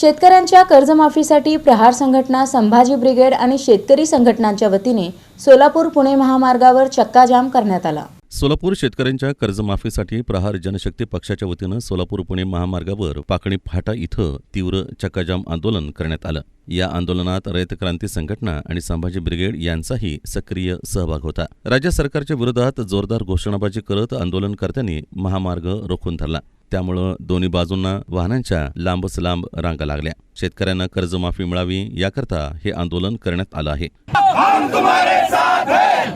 शेतकऱ्यांच्या कर्जमाफीसाठी प्रहार संघटना संभाजी ब्रिगेड आणि शेतकरी संघटनांच्या वतीने सोलापूर पुणे महामार्गावर चक्काजाम करण्यात आला. सोलापूर शेतकऱ्यांच्या कर्जमाफीसाठी प्रहार जनशक्ती पक्षाच्या वतीनं सोलापूर पुणे महामार्गावर पाकणी फाटा इथं तीव्र चक्काजाम आंदोलन करण्यात आलं. या आंदोलनात रयत क्रांती संघटना आणि संभाजी ब्रिगेड यांचाही सक्रिय सहभाग होता. राज्य सरकारच्या विरोधात जोरदार घोषणाबाजी करत आंदोलनकर्त्यांनी महामार्ग रोखून धरला. त्यामुळं दोन्ही बाजूंना वाहनांच्या लांबच लांब रांगा लागल्या. शेतकऱ्यांना कर्जमाफी मिळावी याकरता हे आंदोलन करण्यात आलं आहे.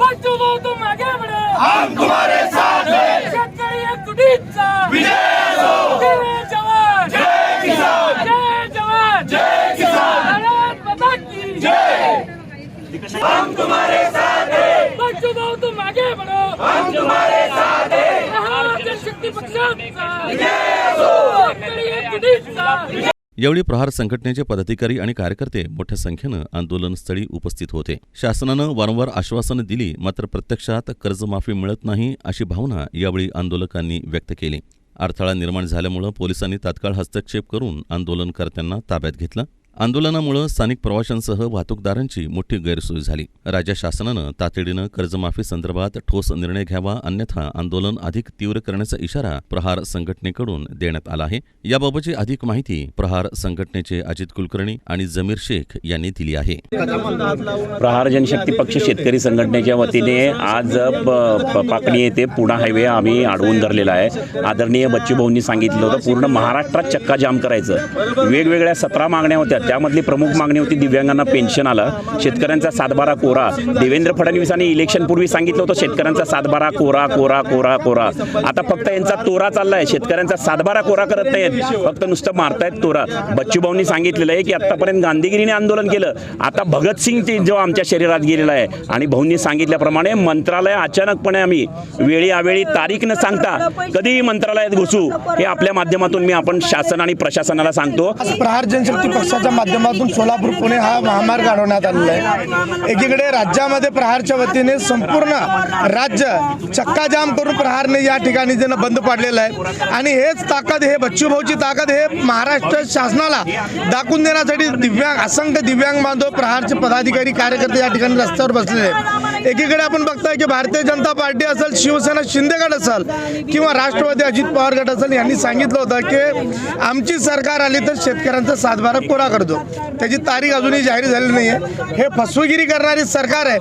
बच्चू भाऊ तुम आगे बढ़ो हम तुम्हारे साथ हैं। शेतकरी एकजुटीचा विजय जय जवान। जय किसान। जय जवान। जय किसान। भारत माता की जय। हम तुम्हारे साथ बच्चू तुम आगे बढ़ो हम तुम्हारे साथ हैं जनशक्ती पक्षाचा विजय हो शेतकरी एकजुटीचा विजय यावेळी प्रहार संघटनेचे पदाधिकारी आणि कार्यकर्ते मोठ्या संख्येनं आंदोलनस्थळी उपस्थित होते. शासनानं वारंवार आश्वासनं दिली मात्र प्रत्यक्षात कर्जमाफी मिळत नाही अशी भावना यावेळी आंदोलकांनी व्यक्त केली. अडथळा निर्माण झाल्यामुळं पोलिसांनी तात्काळ हस्तक्षेप करून आंदोलनकर्त्यांना ताब्यात घेतलं. आंदोलनामुळं स्थानिक प्रवाशांसह वाहतूकदारांची मोठी गैरसोय झाली. राज्य शासनानं तातडीनं कर्जमाफी संदर्भात ठोस निर्णय घ्यावा अन्यथा आंदोलन अधिक तीव्र करण्याचा इशारा प्रहार संघटनेकडून देण्यात आला आहे. याबाबतची अधिक माहिती प्रहार संघटनेचे अजित कुलकर्णी आणि जमीर शेख यांनी दिली आहे. प्रहार जनशक्ती पक्ष शेतकरी संघटनेच्या वतीने आज पाकणी येथे पुणा हायवे आम्ही अडवून धरलेला आहे. आदरणीय बच्चूभाऊंनी सांगितलं होतं पूर्ण महाराष्ट्रात चक्का जाम करायचं. वेगवेगळ्या सतरा मागण्या होत्या. त्यामधली प्रमुख मागणी होती दिव्यांगांना पेन्शन आलं. शेतकऱ्यांचा सातबारा कोरा. देवेंद्र फडणवीसांनी इलेक्शनपूर्वी सांगितलं होतं शेतकऱ्यांचा सातबारा कोरा कोरा कोरा कोरा. आता फक्त यांचा तोरा चाललाय. शेतकऱ्यांचा सातबारा कोरा करत नाहीत फक्त नुसतं मारतायत तोरा. बच्चूभाऊंनी सांगितलेलं आहे की आतापर्यंत गांधीगिरीने आंदोलन केलं. आता भगतसिंग ते जो आमच्या शरीरात गेलेला आहे आणि भाऊंनी सांगितल्याप्रमाणे मंत्रालय अचानकपणे आम्ही वेळी आवेळी तारीख न सांगता कधीही मंत्रालयात घुसू हे आपल्या माध्यमातून मी आपण शासन आणि प्रशासनाला सांगतो. प्रहार जनशक्ती पक्षाचा माध्यमातून सोलापूर पुणे हा महामार्ग अडवण्यात आलेला आहे. एकीकडे राज्यामध्ये प्रहारच्या वतीने संपूर्ण राज्य चक्काजाम करून प्रहारने या ठिकाणी ज्यांना बंद पाडलेलं आहे. आणि हेच ताकद हे बच्चूभाऊची ताकद हे महाराष्ट्र शासनाला दाखवून देण्यासाठी दिव्यांग असंख्य दिव्यांग बांधव प्रहारचे पदाधिकारी कार्यकर्ते या ठिकाणी रस्त्यावर बसलेले आहेत. एकीकडे आपण बघताय की भारतीय जनता पार्टी असेल शिवसेना शिंदे गट असेल किंवा राष्ट्रवादी अजित पवार गट असेल यांनी सांगितलं होतं की आमची सरकार आली तर शेतकऱ्यांचा सातबारा कोरा करतो. त्याची तारीख अजूनही जाहीर झाली नाही आहे हे फसवेगिरी करणारी सरकार आहे.